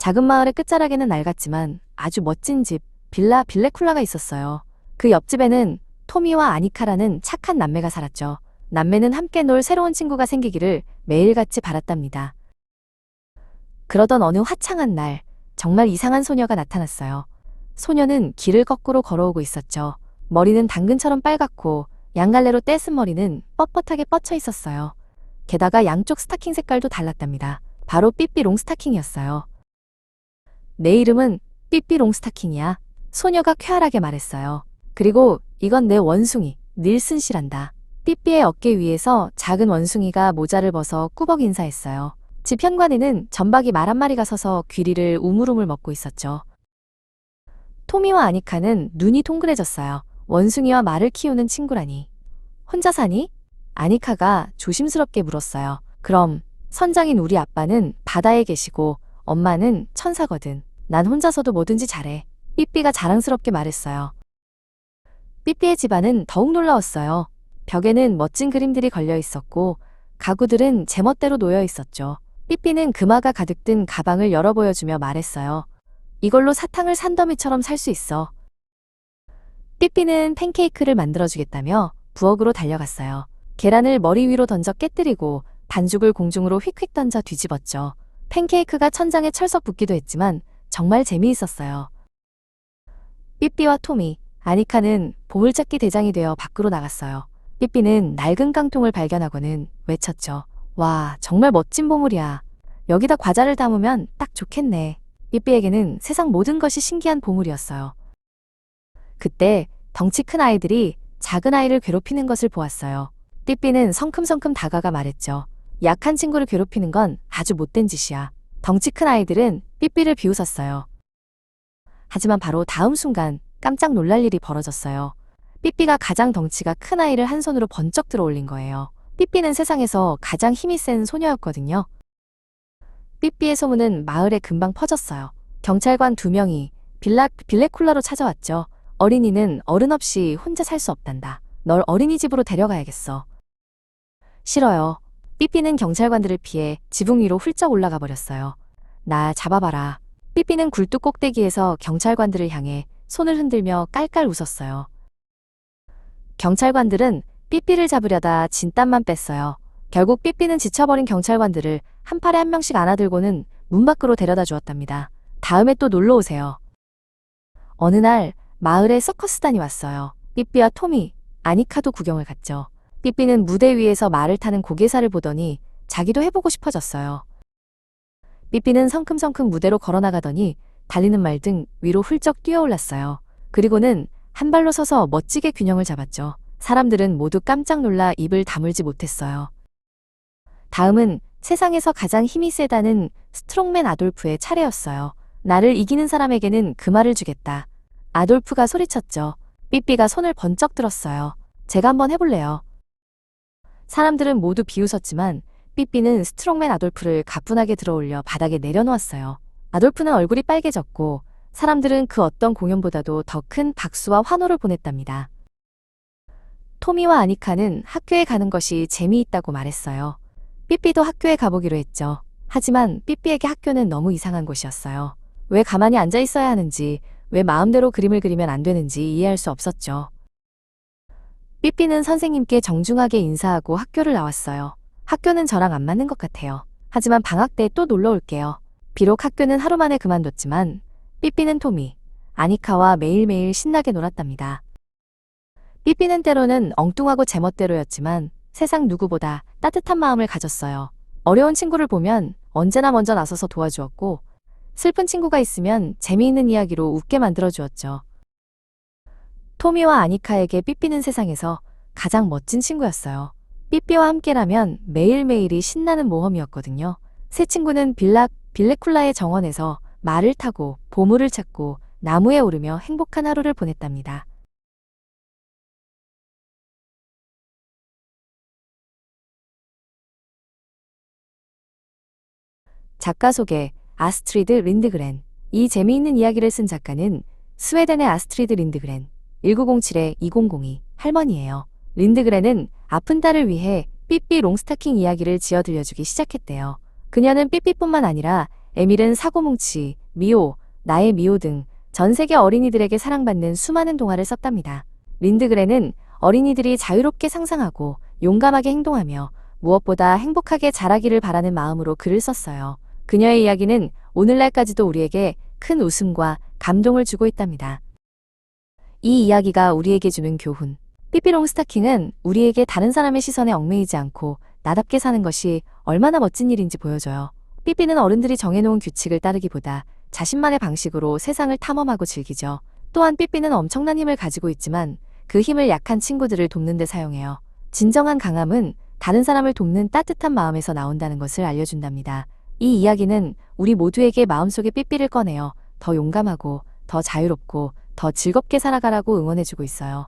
작은 마을의 끝자락에는 낡았지만 아주 멋진 집, 빌라 빌레쿨라가 있었어요. 그 옆집에는 토미와 아니카라는 착한 남매가 살았죠. 남매는 함께 놀 새로운 친구가 생기기를 매일같이 바랐답니다. 그러던 어느 화창한 날, 정말 이상한 소녀가 나타났어요. 소녀는 길을 거꾸로 걸어오고 있었죠. 머리는 당근처럼 빨갛고 양갈래로 떼쓴 머리는 뻣뻣하게 뻗쳐 있었어요. 게다가 양쪽 스타킹 색깔도 달랐답니다. 바로 삐삐롱 스타킹이었어요. 내 이름은 삐삐롱 스타킹이야. 소녀가 쾌활하게 말했어요. 그리고 이건 내 원숭이, 닐슨 씨란다. 삐삐의 어깨 위에서 작은 원숭이가 모자를 벗어 꾸벅 인사했어요. 집 현관에는 전박이 말 한 마리가 서서 귀리를 우물우물 먹고 있었죠. 토미와 아니카는 눈이 동그래졌어요. 원숭이와 말을 키우는 친구라니. 혼자 사니? 아니카가 조심스럽게 물었어요. 그럼 선장인 우리 아빠는 바다에 계시고 엄마는 천사거든. 난 혼자서도 뭐든지 잘해. 삐삐가 자랑스럽게 말했어요. 삐삐의 집안은 더욱 놀라웠어요. 벽에는 멋진 그림들이 걸려 있었고 가구들은 제멋대로 놓여 있었죠. 삐삐는 금화가 가득 든 가방을 열어 보여주며 말했어요. 이걸로 사탕을 산더미처럼 살 수 있어. 삐삐는 팬케이크를 만들어주겠다며 부엌으로 달려갔어요. 계란을 머리 위로 던져 깨뜨리고 반죽을 공중으로 휙휙 던져 뒤집었죠. 팬케이크가 천장에 철썩 붙기도 했지만 정말 재미있었어요. 삐삐와 토미, 아니카는 보물찾기 대장이 되어 밖으로 나갔어요. 삐삐는 낡은 깡통을 발견하고는 외쳤죠. 와, 정말 멋진 보물이야. 여기다 과자를 담으면 딱 좋겠네. 삐삐에게는 세상 모든 것이 신기한 보물이었어요. 그때 덩치 큰 아이들이 작은 아이를 괴롭히는 것을 보았어요. 삐삐는 성큼성큼 다가가 말했죠. 약한 친구를 괴롭히는 건 아주 못된 짓이야. 덩치 큰 아이들은 삐삐를 비웃었어요. 하지만 바로 다음 순간 깜짝 놀랄 일이 벌어졌어요. 삐삐가 가장 덩치가 큰 아이를 한 손으로 번쩍 들어 올린 거예요. 삐삐는 세상에서 가장 힘이 센 소녀였거든요. 삐삐의 소문은 마을에 금방 퍼졌어요. 경찰관 두 명이 빌라, 빌레쿨라로 찾아왔죠. 어린이는 어른 없이 혼자 살 수 없단다. 널 어린이집으로 데려가야겠어. 싫어요. 삐삐는 경찰관들을 피해 지붕 위로 훌쩍 올라가 버렸어요. 나 잡아봐라. 삐삐는 굴뚝 꼭대기에서 경찰관들을 향해 손을 흔들며 깔깔 웃었어요. 경찰관들은 삐삐를 잡으려다 진땀만 뺐어요. 결국 삐삐는 지쳐버린 경찰관들을 한 팔에 한 명씩 안아들고는 문 밖으로 데려다 주었답니다. 다음에 또 놀러 오세요. 어느 날 마을에 서커스단이 왔어요. 삐삐와 토미, 아니카도 구경을 갔죠. 삐삐는 무대 위에서 말을 타는 고개사를 보더니 자기도 해보고 싶어졌어요. 삐삐는 성큼성큼 무대로 걸어나가더니 달리는 말 등 위로 훌쩍 뛰어올랐어요. 그리고는 한 발로 서서 멋지게 균형을 잡았죠. 사람들은 모두 깜짝 놀라 입을 다물지 못했어요. 다음은 세상에서 가장 힘이 세다는 스트롱맨 아돌프의 차례였어요. 나를 이기는 사람에게는 그 말을 주겠다. 아돌프가 소리쳤죠. 삐삐가 손을 번쩍 들었어요. 제가 한번 해볼래요. 사람들은 모두 비웃었지만 삐삐는 스트롱맨 아돌프를 가뿐하게 들어올려 바닥에 내려놓았어요. 아돌프는 얼굴이 빨개졌고 사람들은 그 어떤 공연보다도 더 큰 박수와 환호를 보냈답니다. 토미와 아니카는 학교에 가는 것이 재미있다고 말했어요. 삐삐도 학교에 가보기로 했죠. 하지만 삐삐에게 학교는 너무 이상한 곳이었어요. 왜 가만히 앉아 있어야 하는지, 왜 마음대로 그림을 그리면 안 되는지 이해할 수 없었죠. 삐삐는 선생님께 정중하게 인사하고 학교를 나왔어요. 학교는 저랑 안 맞는 것 같아요. 하지만 방학 때 또 놀러 올게요. 비록 학교는 하루 만에 그만뒀지만 삐삐는 토미, 아니카와 매일매일 신나게 놀았답니다. 삐삐는 때로는 엉뚱하고 제멋대로였지만 세상 누구보다 따뜻한 마음을 가졌어요. 어려운 친구를 보면 언제나 먼저 나서서 도와주었고 슬픈 친구가 있으면 재미있는 이야기로 웃게 만들어주었죠. 토미와 아니카에게 삐삐는 세상에서 가장 멋진 친구였어요. 삐삐와 함께라면 매일매일이 신나는 모험이었거든요. 새 친구는 빌라, 빌레쿨라의 정원에서 말을 타고 보물을 찾고 나무에 오르며 행복한 하루를 보냈답니다. 작가 소개 아스트리드 린드그렌 이 재미있는 이야기를 쓴 작가는 스웨덴의 아스트리드 린드그렌 1907-2002 할머니예요. 린드그렌은 아픈 딸을 위해 삐삐 롱스타킹 이야기를 지어 들려주기 시작했대요. 그녀는 삐삐뿐만 아니라 에밀은 사고뭉치, 미호, 나의 미호 등전 세계 어린이들에게 사랑받는 수많은 동화를 썼답니다. 린드그렌은 어린이들이 자유롭게 상상하고 용감하게 행동하며 무엇보다 행복하게 자라기를 바라는 마음으로 글을 썼어요. 그녀의 이야기는 오늘날까지도 우리에게 큰 웃음과 감동을 주고 있답니다. 이 이야기가 우리에게 주는 교훈. 삐삐롱 스타킹은 우리에게 다른 사람의 시선에 얽매이지 않고 나답게 사는 것이 얼마나 멋진 일인지 보여줘요. 삐삐는 어른들이 정해놓은 규칙을 따르기보다 자신만의 방식으로 세상을 탐험하고 즐기죠. 또한 삐삐는 엄청난 힘을 가지고 있지만 그 힘을 약한 친구들을 돕는 데 사용해요. 진정한 강함은 다른 사람을 돕는 따뜻한 마음에서 나온다는 것을 알려준답니다. 이 이야기는 우리 모두에게 마음속에 삐삐를 꺼내어 더 용감하고 더 자유롭고 더 즐겁게 살아가라고 응원해주고 있어요.